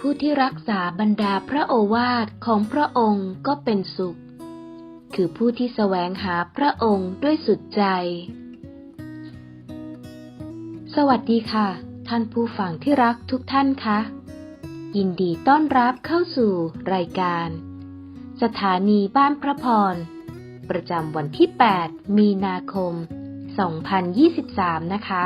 ผู้ที่รักษาบรรดาพระโอวาทของพระองค์ก็เป็นสุข คือผู้ที่แสวงหาพระองค์ด้วยสุดใจ สวัสดีค่ะ ท่านผู้ฟังที่รักทุกท่านคะ ยินดีต้อนรับเข้าสู่รายการ สถานีบ้านพระพร ประจำวันที่ 8 มีนาคม 2023 นะคะ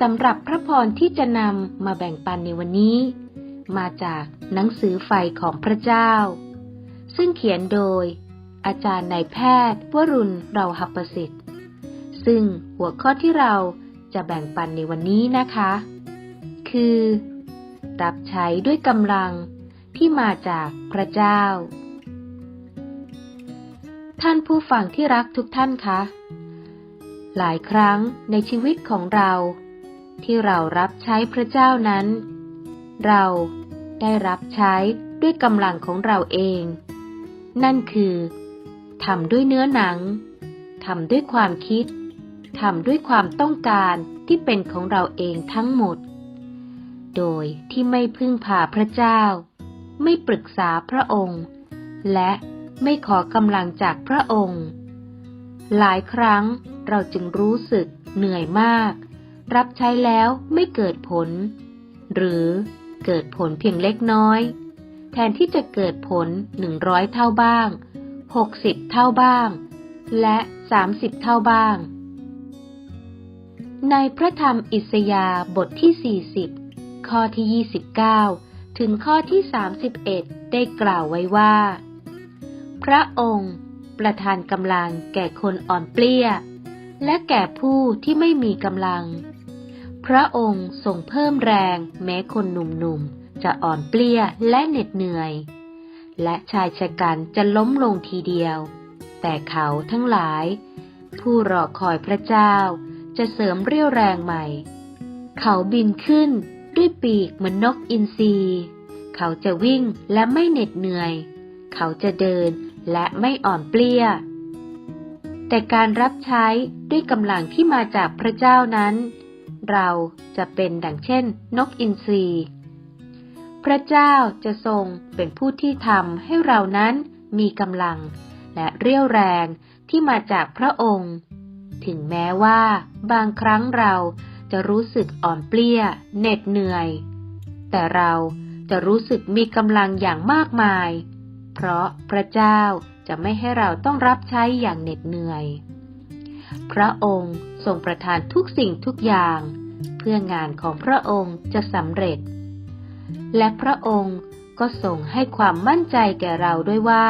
สำหรับพระพรที่จะนำมาแบ่งปันในวันนี้ มาจากหนังสือไฟของพระเจ้า ซึ่งเขียนโดย อาจารย์นายแพทย์วรุณเราหับประสิทธิ์ ซึ่งหัวข้อที่เราจะแบ่งปันในวันนี้นะคะ คือ รับใช้ด้วยกำลังที่มาจากพระเจ้า ท่านผู้ฟังที่รักทุกท่านคะหลายครั้งในชีวิตของเรา ที่เรารับใช้พระเจ้านั้น เราได้รับใช้ด้วยกำลังของเราเอง นั่นคือทำด้วยเนื้อหนังทำด้วยความคิดทำด้วยความต้องการที่เป็นของเราเองทั้งหมด โดยที่ไม่พึ่งพาพระเจ้า ไม่ปรึกษาพระองค์ และไม่ขอกำลังจากพระองค์ หลายครั้งเราจึงรู้สึกเหนื่อยมาก รับใช้แล้วไม่เกิดผล หรือเกิดผลเพียงเล็กน้อย แทนที่จะเกิดผลหนึ่งร้อยเท่าบ้างหกสิบเท่าบ้าง และสามสิบเท่าบ้าง ในพระธรรมอิสยาบทที่40ข้อที่29ถึงข้อที่31ได้กล่าวไว้ว่า พระองค์ประทานกำลังแก่คนอ่อนเปลี้ย และแก่ผู้ที่ไม่มีกำลัง พระองค์ทรงเพิ่มแรงแม้คนหนุ่มๆ จะอ่อนเปลี้ยและเหน็ดเหนื่อย และชายชะกันจะล้มลงทีเดียว แต่เขาทั้งหลาย ผู้รอคอยพระเจ้าจะเสริมเรี่ยวแรงใหม่ เขาบินขึ้นด้วยปีกเหมือนนกอินทรีเขาจะวิ่งและไม่เหน็ดเหนื่อย เขาจะเดินและไม่อ่อนเปลี้ย แต่การรับใช้ด้วยกำลังที่มาจากพระเจ้านั้น เราจะเป็นดังเช่น นกอินทรี พระเจ้าจะทรงเป็นผู้ที่ทำให้เรานั้นมีกำลัง และเรี่ยวแรงที่มาจากพระองค์ ถึงแม้ว่าบางครั้งเราจะรู้สึกอ่อนเปลี้ยเหน็ดเหนื่อย แต่เราจะรู้สึกมีกำลังอย่างมากมาย เพราะพระเจ้าจะไม่ให้เราต้องรับใช้อย่างเหน็ดเหนื่อย พระองค์ทรงประทานทุกสิ่งทุกอย่าง เพื่องานของพระองค์จะสำเร็จ และพระองค์ก็ส่งให้ความมั่นใจแก่เราด้วยว่า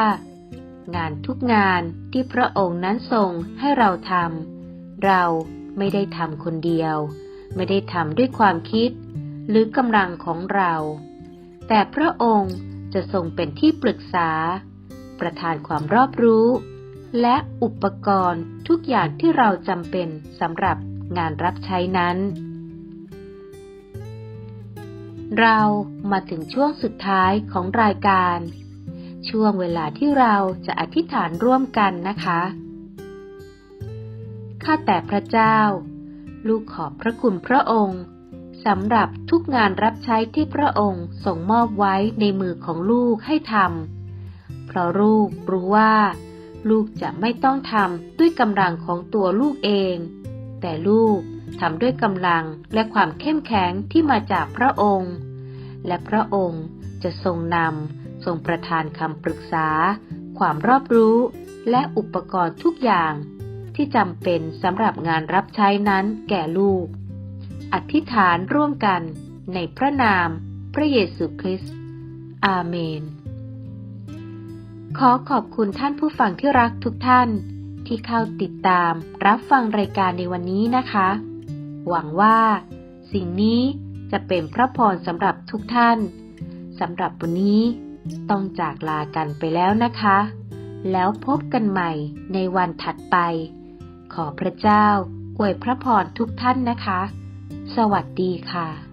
งานทุกงานที่พระองค์นั้นทรงให้เราทำเราไม่ได้ทำคนเดียว ไม่ได้ทำด้วยความคิด หรือกำลังของเรา แต่พระองค์จะทรงเป็นที่ปรึกษา ประทานความรอบรู้ และอุปกรณ์ทุกอย่างที่เราจำเป็นสำหรับงานรับใช้นั้น เรามาถึงช่วงสุดท้ายของรายการ ช่วงเวลาที่เราจะอธิษฐานร่วมกันนะคะ ข้าแต่พระเจ้า ลูกขอบพระคุณพระองค์สำหรับทุกงานรับใช้ที่พระองค์ส่งมอบไว้ในมือของลูกให้ทำเพราะลูกรู้ว่า ลูกจะไม่ต้องทำด้วยกำลังของตัวลูกเอง แต่ลูก ทำด้วยกำลังและความเข้มแข็งที่มาจากพระองค์ และพระองค์จะทรงนำทรงประทานคำปรึกษา ความรอบรู้ และอุปกรณ์ทุกอย่าง ที่จำเป็นสำหรับงานรับใช้นั้นแก่ลูก อธิษฐานร่วมกันในพระนาม พระเยซูคริสต์อาเมน ขอขอบคุณท่านผู้ฟังที่รักทุกท่านที่เข้าติดตามรับฟังรายการในวันนี้นะคะ หวังว่า สิ่งนี้จะเป็นพระพรสำหรับทุกท่านสำหรับวันนี้ต้องจากลากันไปแล้วนะคะ แล้วพบกันใหม่ในวันถัดไป ขอพระเจ้าอวยพระพรทุกท่านนะคะ สวัสดีค่ะ